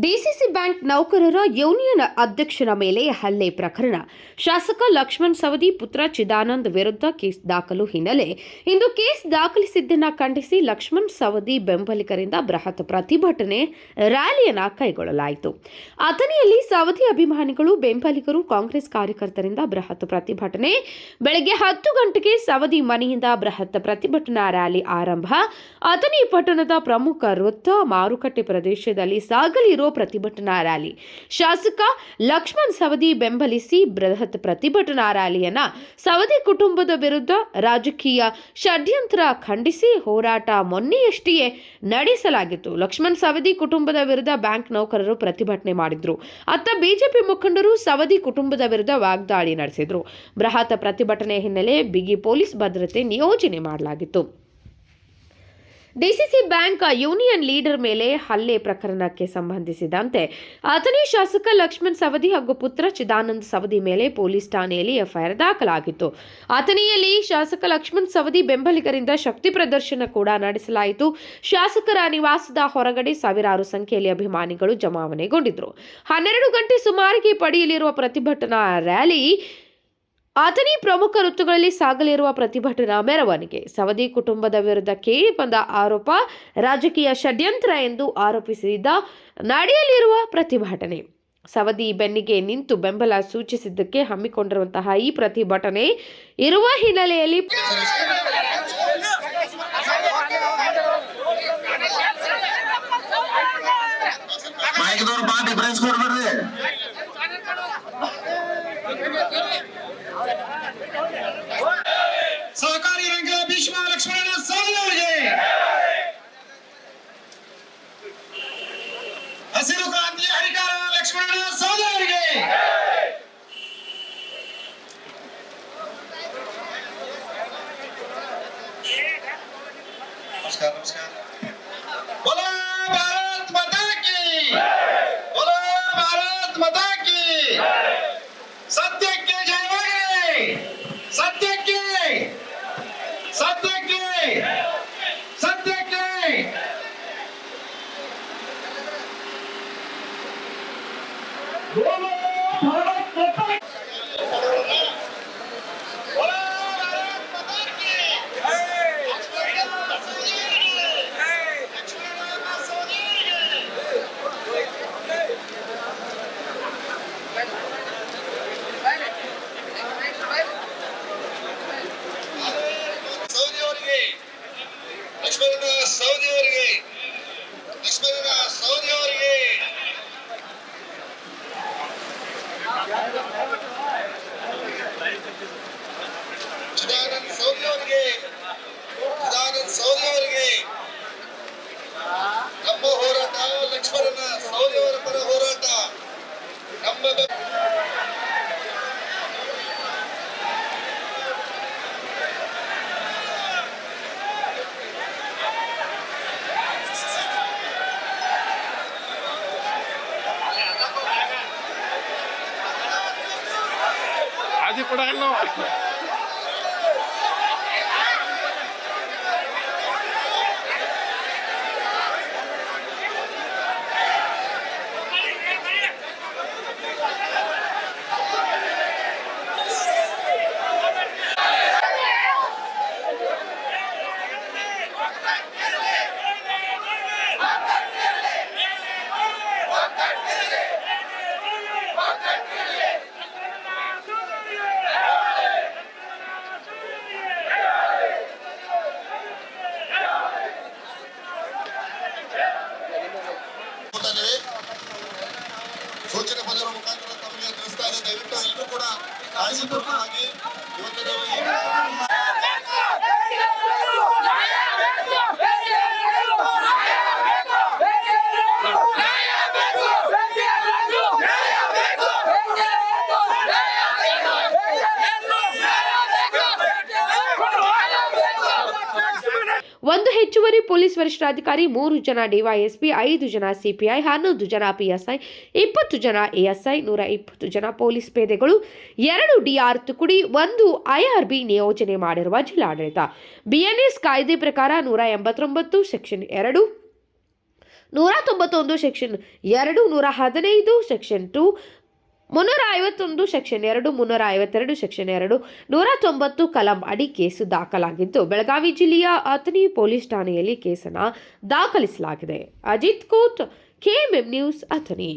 DCC bank ನೌಕರರ union ಅಧ್ಯಕ್ಷರ ಮೇಲೆ ಹಲ್ಲೆ ಪ್ರಕರಣ. ಶಾಸಕ ಲಕ್ಷ್ಮಣ್ ಸವದಿ ಪುತ್ರ ಚಿದಾನಂದ್ ವಿರುದ್ಧ ಕೇಸ್ ದಾಖಲು ಹಿನ್ನೆಲೆ. ಇಂದು ಕೇಸ್ ದಾಖಲಿಸಿದ್ದನ್ನು ಖಂಡಿಸಿ ಲಕ್ಷ್ಮಣ್ ಸವದಿ ಬೆಂಬಲಿಗರಿಂದ ಬೃಹತ್ ಪ್ರತಿಭಟನೆ ರ್ಯಾಲಿಯನ್ನು ಕೈಗೊಳ್ಳಲಾಯಿತು. ಅಥಣಿಯಲ್ಲಿ ಸವದಿ ಅಭಿಮಾನಿಗಳು, ಬೆಂಬಲಿಗರು, ಕಾಂಗ್ರೆಸ್ ಕಾರ್ಯಕರ್ತರಿಂದ ಬೃಹತ್ ಪ್ರತಿಭಟನೆ. ಬೆಳಗ್ಗೆ ಹತ್ತು ಗಂಟೆಗೆ ಸವದಿ ಮನೆಯಿಂದ ಬೃಹತ್ ಪ್ರತಿಭಟನಾ ರ್ಯಾಲಿ ಆರಂಭ. ಅಥಣಿ ಪಟ್ಟಣದ ಪ್ರಮುಖ ವೃತ್ತ ಮಾರುಕಟ್ಟೆ ಪ್ರದೇಶದಲ್ಲಿ ಸಾಗಲಿರುವ ಪ್ರತಿಭಟನಾ ರ್ಯಾಲಿ. ಶಾಸಕ ಲಕ್ಷ್ಮಣ್ ಸವದಿ ಬೆಂಬಲಿಸಿ ಬೃಹತ್ ಪ್ರತಿಭಟನಾ ರ್ಯಾಲಿಯನ್ನ ಸವದಿ ಕುಟುಂಬದ ವಿರುದ್ಧ ರಾಜಕೀಯ ಷಡ್ಯಂತ್ರ ಖಂಡಿಸಿ ಹೋರಾಟ ಮೊನ್ನೆಯಷ್ಟೇ ನಡೆಸಲಾಗಿತ್ತು. ಲಕ್ಷ್ಮಣ್ ಸವದಿ ಕುಟುಂಬದ ವಿರುದ್ಧ ಬ್ಯಾಂಕ್ ನೌಕರರು ಪ್ರತಿಭಟನೆ ಮಾಡಿದ್ರು. ಅತ್ತ ಬಿಜೆಪಿ ಮುಖಂಡರು ಸವದಿ ಕುಟುಂಬದ ವಿರುದ್ಧ ವಾಗ್ದಾಳಿ ನಡೆಸಿದ್ರು. ಬೃಹತ್ ಪ್ರತಿಭಟನೆ ಹಿನ್ನೆಲೆ ಬಿಗಿ ಪೊಲೀಸ್ ಭದ್ರತೆ ನಿಯೋಜನೆ ಮಾಡಲಾಗಿತ್ತು. ಡಿಸಿಸಿ ಬ್ಯಾಂಕ್ ಯೂನಿಯನ್ ಲೀಡರ್ ಮೇಲೆ ಹಲ್ಲೆ ಪ್ರಕರಣಕ್ಕೆ ಸಂಬಂಧಿಸಿದಂತೆ ಅಥಣಿ ಶಾಸಕ ಲಕ್ಷ್ಮಣ್ ಸವದಿ ಹಾಗೂ ಪುತ್ರ ಚಿದಾನಂದ್ ಸವದಿ ಮೇಲೆ ಪೊಲೀಸ್ ಠಾಣೆಯಲ್ಲಿ ಎಫ್ಐಆರ್ ದಾಖಲಾಗಿತ್ತು. ಅಥಣಿಯಲ್ಲಿ ಶಾಸಕ ಲಕ್ಷ್ಮಣ್ ಸವದಿ ಬೆಂಬಲಿಗರಿಂದ ಶಕ್ತಿ ಪ್ರದರ್ಶನ ಕೂಡ ನಡೆಸಲಾಯಿತು. ಶಾಸಕರ ನಿವಾಸದ ಹೊರಗಡೆ ಸಾವಿರಾರು ಸಂಖ್ಯೆಯಲ್ಲಿ ಅಭಿಮಾನಿಗಳು ಜಮಾವಣೆಗೊಂಡಿದ್ದರು ಹನ್ನೆರಡು ಗಂಟೆ ಸುಮಾರಿಗೆ ಪಡೆಯಲಿರುವ ಪ್ರತಿಭಟನಾ ರ್ಯಾಲಿ ಆತನಿ ಪ್ರಮುಖ ಋತುಗಳಲ್ಲಿ ಸಾಗಲಿರುವ ಪ್ರತಿಭಟನಾ ಮೆರವಣಿಗೆ. ಸವದಿ ಕುಟುಂಬದ ವಿರುದ್ಧ ಕೇಳಿಬಂದ ಆರೋಪ ರಾಜಕೀಯ ಷಡ್ಯಂತ್ರ ಎಂದು ಆರೋಪಿಸಿದ ನಡೆಯಲಿರುವ ಪ್ರತಿಭಟನೆ. ಸವದಿ ಬೆನ್ನಿಗೆ ನಿಂತು ಬೆಂಬಲ ಸೂಚಿಸಿದ್ದಕ್ಕೆ ಹಮ್ಮಿಕೊಂಡಿರುವಂತಹ ಈ ಪ್ರತಿಭಟನೆ ಇರುವ ಹಿನ್ನೆಲೆಯಲ್ಲಿ ಸಹಕಾರಿ ರಂಗ ಭೀಷ್ಮ ಲಕ್ಷ್ಮಣ ಸ್ವಾಮಿ ಅವರಿಗೆ ಹಸಿರು ಕ್ರಾಂತಿಯ ಹರಿಕಾರ ಲಕ್ಷ್ಮಣ ಸ್ವಾಮಿ ಅವರಿಗೆ ನಮಸ್ಕಾರ ನಮಸ್ಕಾರ बोलो भारत माता की बोलो भारत माता की ಸತ್ಯಕ್ಕೆ ಸತ್ಯಕ್ಕೆ ಸತ್ಯಕ್ಕೆ ಭಾರತ್ ಚಿದಾನಂದ್ ಸೌದಿ ಅವರಿಗೆ ಚಿದಾನಂದ್ ಸೌದಿ ಅವರಿಗೆ అది కూడా ಪೊಲೀಸ್ ವರಿಷ್ಠಾಧಿಕಾರಿ, ಮೂರು ಜನ ಡಿವೈಎಸ್ಪಿ ಐದು ಜನ ಸಿಪಿಐ ಹನ್ನೊಂದು ಜನ ಪಿಎಸ್ಐ ಇಪ್ಪತ್ತು ಜನ ಎಎಸ್ಐ ನೂರ ಇಪ್ಪತ್ತು ಜನ ಪೊಲೀಸ್ ಪೇದೆಗಳು, ಎರಡು ಡಿಆರ್ ತುಕುಡಿ, ಒಂದು ಐಆರ್ಬಿ ನಿಯೋಜನೆ ಮಾಡಿರುವ ಜಿಲ್ಲಾಡಳಿತ. ಬಿಎನ್ಎಸ್ ಕಾಯ್ದೆ ಪ್ರಕಾರ ನೂರ ಎಂಬತ್ತೊಂಬತ್ತು, ಸೆಕ್ಷನ್ ಎರಡು, ನೂರ ತೊಂಬತ್ತೊಂದು, ಸೆಕ್ಷನ್ ಎರಡು, ನೂರ ಹದಿನೈದು, ಸೆಕ್ಷನ್ ಟು ಮುನ್ನೂರ ಐವತ್ತೊಂದು ಸೆಕ್ಷನ್ ಎರಡು ಮುನ್ನೂರ ಐವತ್ತೆರಡು ಸೆಕ್ಷನ್ ಎರಡು ನೂರ ತೊಂಬತ್ತು ಕಲಂ ಅಡಿ ಕೇಸು ದಾಖಲಾಗಿದ್ದು, ಬೆಳಗಾವಿ ಜಿಲ್ಲೆಯ ಅಥಣಿ ಪೊಲೀಸ್ ಠಾಣೆಯಲ್ಲಿ ಕೇಸನ್ನು ದಾಖಲಿಸಲಾಗಿದೆ. Ajit Koth KMM news, Athani.